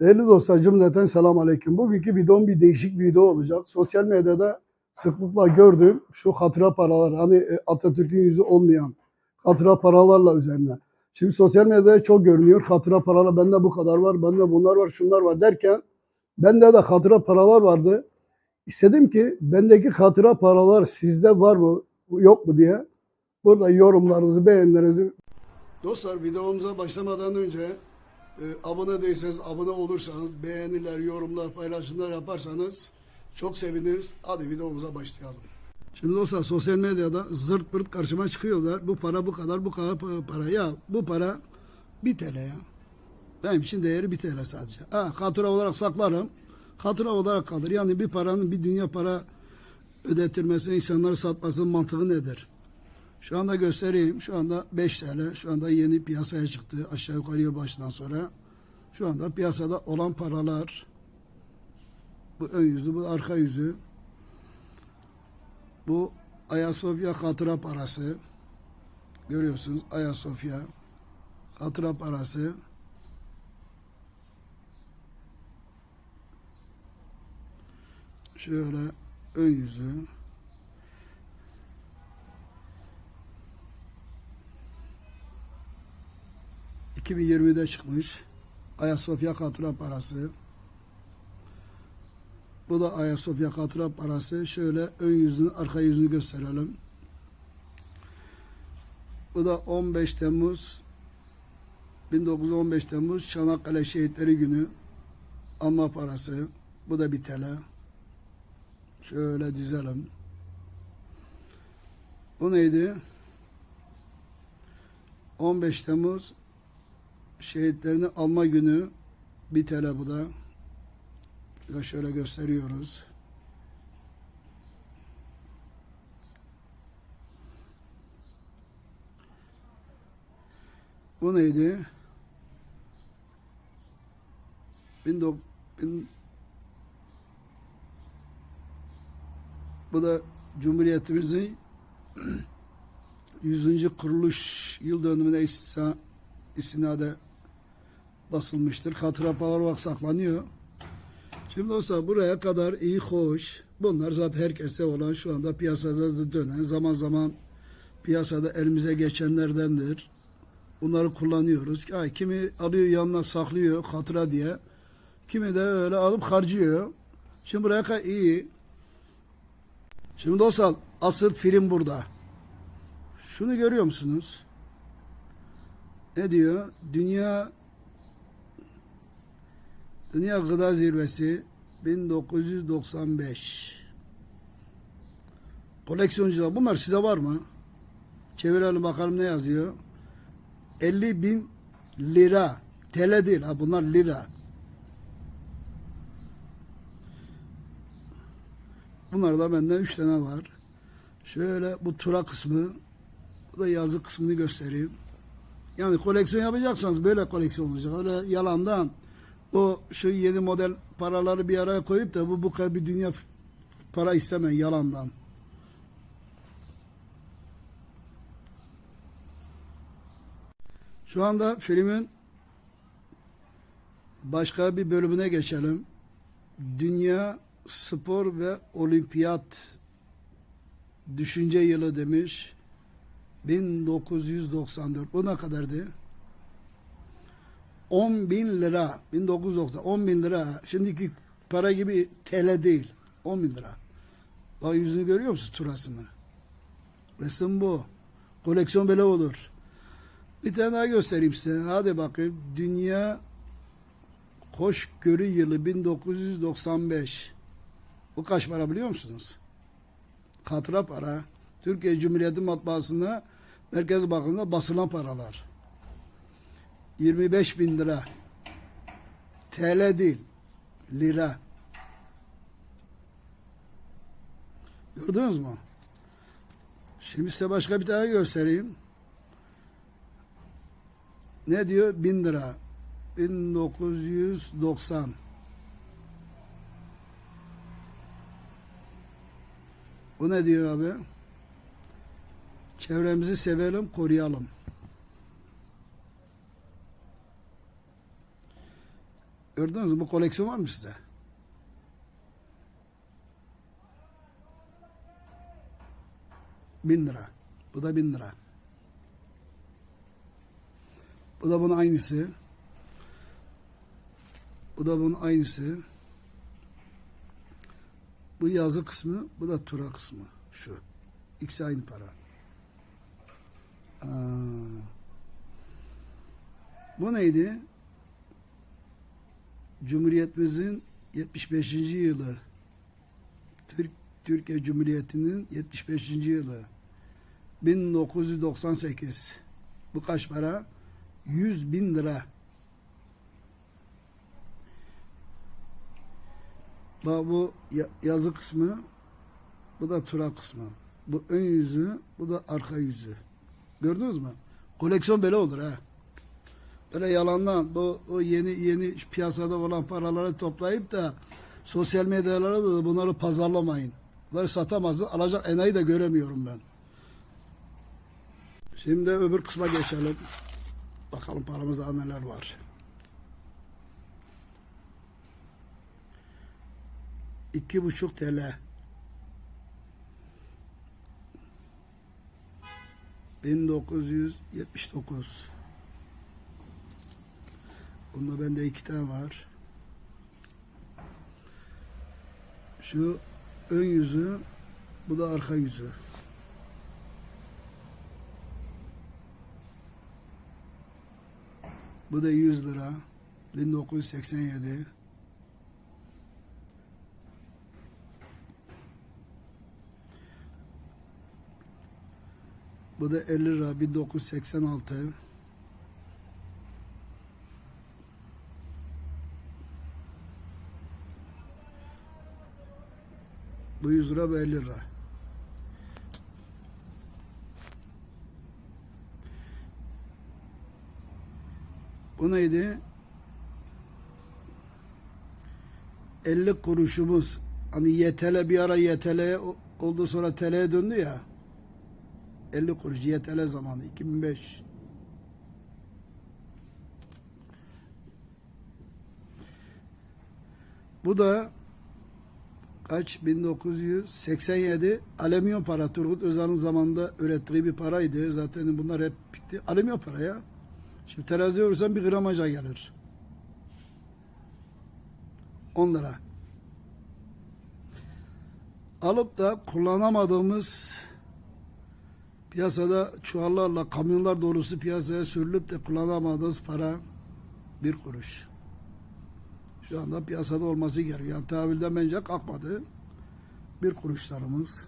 Değerli dostlar cümleten selam aleyküm. Bugünkü videom bir değişik video olacak. Sosyal medyada sıklıkla gördüğüm şu hatıra paralar hani e, Atatürk'ün yüzü olmayan hatıra paralarla üzerine. Şimdi sosyal medyada çok görünüyor hatıra paralar bende bu kadar var, bende bunlar var, şunlar var derken bende de hatıra paralar vardı. İstedim ki bendeki hatıra paralar sizde var mı yok mu diye burada yorumlarınızı, beğenilerinizi Dostlar videomuza başlamadan önce e, abone değilseniz abone olursanız beğeniler, yorumlar, paylaşımlar yaparsanız çok seviniriz. Hadi videomuza başlayalım. Şimdi dostlar sosyal medyada zırt pırt karşıma çıkıyorlar. Bu para bu kadar, bu kadar pa- para. Ya bu para 1 TL ya. Benim için değeri 1 TL sadece. Ha, hatıra olarak saklarım. Hatıra olarak kalır. Yani bir paranın bir dünya para ödetilmesi, insanları satmasının mantığı nedir? Şu anda göstereyim. Şu anda 5 TL. Şu anda yeni piyasaya çıktı. Aşağı yukarı yılbaşından sonra. Şu anda piyasada olan paralar bu ön yüzü, bu arka yüzü. Bu Ayasofya hatıra parası. Görüyorsunuz Ayasofya hatıra parası. Şöyle ön yüzü. ...2020'de çıkmış... ...Ayasofya hatıra parası... ...bu da Ayasofya hatıra parası... ...şöyle ön yüzünü, arka yüzünü gösterelim... ...bu da 15 Temmuz... ...1915 Temmuz... ...Çanakkale Şehitleri Günü... ...anma parası... ...bu da bir TL... ...şöyle dizelim... ...bu neydi? 15 Temmuz şehitlerini alma günü bir TL bu da. Şöyle, şöyle gösteriyoruz. Bu neydi? 19 bin, bu da Cumhuriyetimizin 100. kuruluş yıl dönümüne istinade basılmıştır. Hatıra paralar olarak saklanıyor. Şimdi olsa buraya kadar iyi hoş. Bunlar zaten herkeste olan şu anda piyasada da dönen zaman zaman piyasada elimize geçenlerdendir. Bunları kullanıyoruz. Ay, kimi alıyor yanına saklıyor hatıra diye. Kimi de öyle alıp harcıyor. Şimdi buraya kadar iyi. Şimdi dostlar asıl film burada. Şunu görüyor musunuz? Ne diyor? Dünya Dünya Gıda Zirvesi 1995. Koleksiyoncular bunlar size var mı? Çevirelim bakalım ne yazıyor. 50 bin lira. TL değil ha bunlar lira. Bunlar da benden 3 tane var. Şöyle bu tura kısmı bu da yazı kısmını göstereyim. Yani koleksiyon yapacaksanız böyle koleksiyon olacak. Öyle yalandan o şu yeni model paraları bir araya koyup da bu bu kadar bir dünya para istemeyin yalandan. Şu anda filmin başka bir bölümüne geçelim. Dünya Spor ve Olimpiyat Düşünce Yılı demiş. 1994. Bu ne kadardı? 10 bin lira. 1990. 10 bin lira. Şimdiki para gibi TL değil. 10 bin lira. Bak yüzünü görüyor musun turasını? Resim bu. Koleksiyon böyle olur. Bir tane daha göstereyim size. Hadi bakayım. Dünya Hoşgörü Yılı 1995. Bu kaç para biliyor musunuz? Hatıra para. Türkiye Cumhuriyeti matbaasında Merkez Bankası'nda basılan paralar. 25 bin lira. TL değil. Lira. Gördünüz mü? Şimdi size başka bir tane göstereyim. Ne diyor? Bin lira. 1990. Bu ne diyor abi? Çevremizi sevelim, koruyalım. Gördünüz mü? Bu koleksiyon var mı sizde? Bin lira. Bu da bin lira. Bu da bunun aynısı. Bu da bunun aynısı. Bu yazı kısmı, bu da tura kısmı. Şu. İkisi aynı para. Aa. Bu neydi? Cumhuriyetimizin 75. yılı. Türk Türkiye Cumhuriyeti'nin 75. yılı. 1998. Bu kaç para? 100 bin lira. Bu ya- yazı kısmı, bu da tura kısmı. Bu ön yüzü, bu da arka yüzü. Gördünüz mü? Koleksiyon böyle olur ha öyle yalandan bu o yeni yeni piyasada olan paraları toplayıp da sosyal medyalara da bunları pazarlamayın. Bunları satamazsın. Alacak enayi de göremiyorum ben. Şimdi öbür kısma geçelim. Bakalım paramızda neler var. 2,5 TL 1979 Bunda bende iki tane var. Şu ön yüzü, bu da arka yüzü. Bu da 100 lira. 1987. Bu da 50 lira 1986. Bu 100 lira bu 50 lira. Bu neydi? 50 kuruşumuz. Hani YTL bir ara YTL'ye o- oldu sonra TL'ye döndü ya. 50 kuruş YTL zamanı 2005. Bu da kaç 1987 alüminyum para Turgut Özal'ın zamanında ürettiği bir paraydı. Zaten bunlar hep bitti. Alüminyum para ya. Şimdi teraziye vursan bir gramaja gelir. 10 lira. Alıp da kullanamadığımız piyasada çuvallarla kamyonlar dolusu piyasaya sürülüp de kullanamadığımız para bir kuruş. Şu anda piyasada olması gerekiyor. Yani tahvilden bence kalkmadı. Bir kuruşlarımız.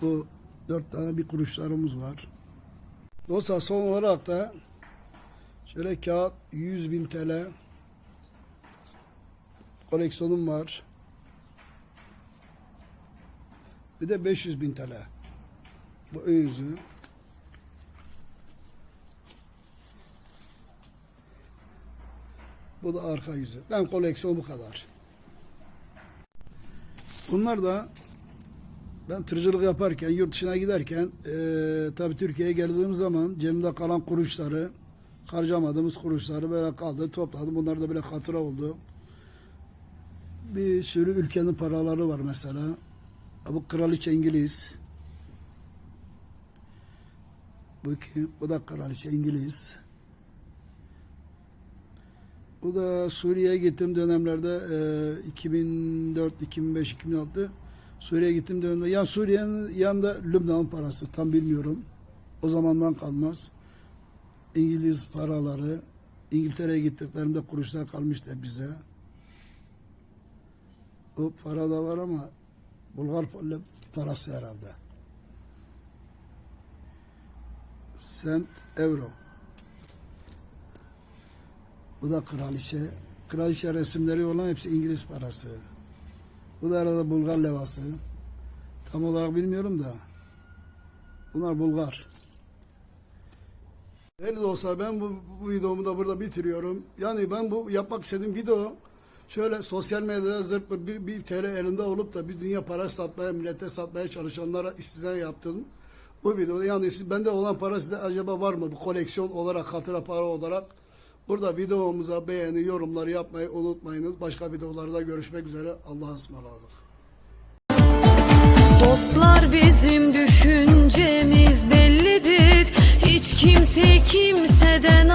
Bu dört tane bir kuruşlarımız var. Dostlar son olarak da şöyle kağıt 100 bin TL koleksiyonum var. Bir de 500 bin TL. Bu ön. Bu da arka yüzü. Ben koleksiyon bu kadar. Bunlar da ben tırcılık yaparken, yurt dışına giderken eee tabii Türkiye'ye geldiğim zaman cebimde kalan kuruşları, harcamadığımız kuruşları böyle kaldı, topladım. Bunlar da böyle hatıra oldu. Bir sürü ülkenin paraları var mesela. Bu kraliçe İngiliz. Bu? Bu da kraliçe İngiliz. Bu da Suriye'ye gittiğim dönemlerde e, 2004, 2005, 2006 Suriye'ye gittiğim dönemde yani Suriye'nin yanında Lübnan parası tam bilmiyorum. O zamandan kalmaz. İngiliz paraları İngiltere'ye gittiklerimde kuruşlar kalmıştı bize. O para da var ama Bulgar parası herhalde. Sent euro. Bu da kraliçe. Kraliçe resimleri olan hepsi İngiliz parası. Bu da arada Bulgar levası. Tam olarak bilmiyorum da. Bunlar Bulgar. Değerli dostlar ben bu, bu videomu da burada bitiriyorum. Yani ben bu yapmak istediğim video şöyle sosyal medyada zırt bir, bir TL elinde olup da bir dünya para satmaya, millete satmaya çalışanlara istizan yaptım. Bu videoda yani siz, bende olan para size acaba var mı? Bu koleksiyon olarak, hatıra para olarak Burada videomuza beğeni, yorumlar yapmayı unutmayınız. Başka videolarda görüşmek üzere. Allah'a ısmarladık. Dostlar bizim düşüncemiz bellidir. Hiç kimse kimseden